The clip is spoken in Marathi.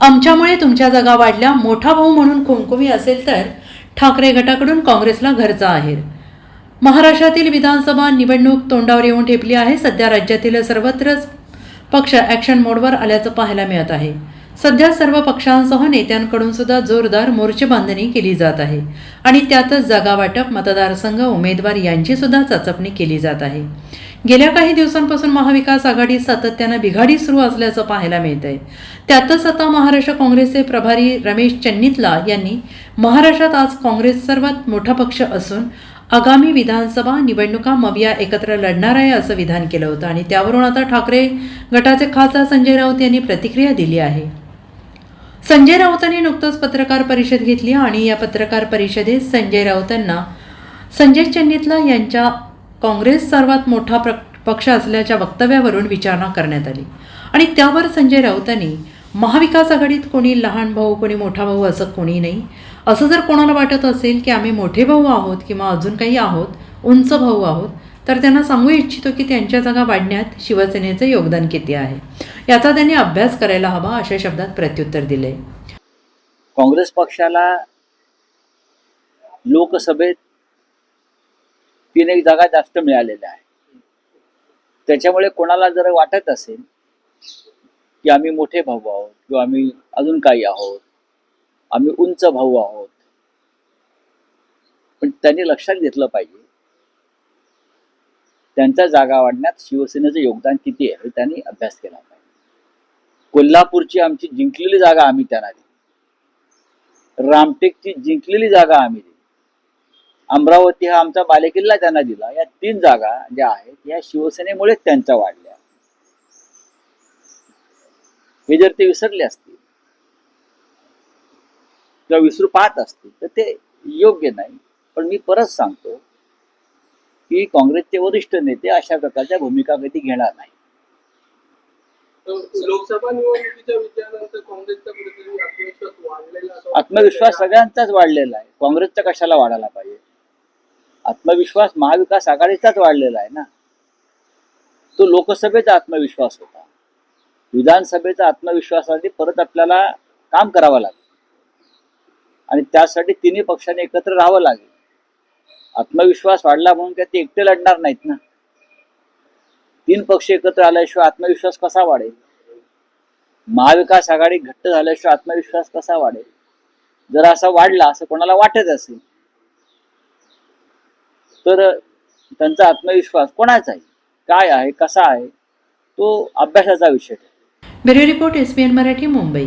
आमच्यामुळे तुमच्या जागा वाढल्या. मोठा भाऊ म्हणून कुमकुमी असेल तर ठाकरे गटाकडून काँग्रेसला घरचा आहेर. महाराष्ट्रातील विधानसभा निवडणूक तोंडावर येऊन ठेपली आहे. सध्या राज्यातील सर्वत्रच पक्ष ॲक्शन मोडवर आल्याचं पाहायला मिळत आहे. सध्या सर्व पक्षांसह नेत्यांकडून सुद्धा जोरदार मोर्चे बांधणी केली जात आहे. आणि त्यातच जागा वाटप मतदारसंघ उमेदवार यांची सुद्धा चाचपणी केली जात आहे. गेल्या काही दिवसांपासून महाविकास आघाडी सातत्यानं बिघाडी सुरू असल्याचं पाहायला मिळत आहे त्यातच आता महाराष्ट्र काँग्रेसचे प्रभारी रमेश चन्नीतला यांनी महाराष्ट्रात आज काँग्रेस सर्वात मोठा पक्ष असून आगामी विधानसभा निवडणुका मविया एकत्र लढणार आहे असं विधान केलं होतं आणि त्यावरून आता ठाकरे गटाचे खासदार संजय राऊत यांनी प्रतिक्रिया दिली आहे. संजय राऊतांनी नुकतंच पत्रकार परिषद घेतली आणि या पत्रकार परिषदेत संजय राऊतांना संजय चन्नीतला यांच्या काँग्रेस सर्वात मोठा प्र पक्ष असल्याच्या वक्तव्यावरून विचारणा करण्यात आली. आणि त्यावर संजय राऊतांनी महाविकास आघाडीत कोणी लहान भाऊ कोणी मोठा भाऊ असं कोणी नाही. असं जर कोणाला वाटत असेल की आम्ही मोठे भाऊ आहोत किंवा अजून काही आहोत उंच भाऊ आहोत तर त्यांना सांगू इच्छितो की त्यांच्या जागा वाढण्यात शिवसेनेचं योगदान किती आहे. याचा त्यांनी अभ्यास करायला हवा अशा शब्दात प्रत्युत्तर दिले. काँग्रेस पक्षाला लोकसभेत तीन एक जागा जास्त मिळालेल्या आहे. त्याच्यामुळे कोणाला जर वाटत असेल की आम्ही मोठे भाऊ आहोत किंवा आम्ही अजून काही आहोत आम्ही उंच भाऊ आहोत पण त्यांनी लक्षात घेतलं पाहिजे त्यांच्या जागा वाढण्यात शिवसेनेचं योगदान किती आहे हे त्यांनी अभ्यास केला पाहिजे. कोल्हापूरची आमची जिंकलेली जागा आम्ही त्यांना दिली. रामटेकची जिंकलेली जागा आम्ही दिली. अमरावती हा आमचा बालेकिल्ला त्यांना दिला. या तीन जागा ज्या आहेत या शिवसेनेमुळेच त्यांच्या वाढल्या. हे जर ते विसरले असतील किंवा विसरू पाहत असतील तर ते योग्य नाही. पण मी परत सांगतो की काँग्रेसचे वरिष्ठ नेते अशा प्रकारच्या भूमिका कधी घेणार नाही लोकसभा निवडणुकीच्या आत्मविश्वास सगळ्यांचाच वाढलेला आहे. काँग्रेसचा कशाला वाढायला आत्मविश्वास महाविकास आघाडीचाच वाढलेला आहे ना? तो लोकसभेचा आत्मविश्वास होता. विधानसभेचा आत्मविश्वासासाठी परत आपल्याला काम करावं लागेल. आणि त्यासाठी तिन्ही पक्षांनी एकत्र राहावं लागेल. आत्मविश्वास वाढला म्हणून काय ते एकटे लढणार नाहीत ना? तीन पक्ष एकत्र आल्याशिवाय आत्मविश्वास कसा वाढेल? महाविकास आघाडी घट्ट झाल्याशिवाय आत्मविश्वास कसा वाढेल? जर असा वाढला असं कोणाला वाटत असेल? तर त्यांचा आत्मविश्वास कोणाचा आहे? काय आहे? कसा आहे? तो अभ्यासाचा विषय bureau report S Marathi Mumbai.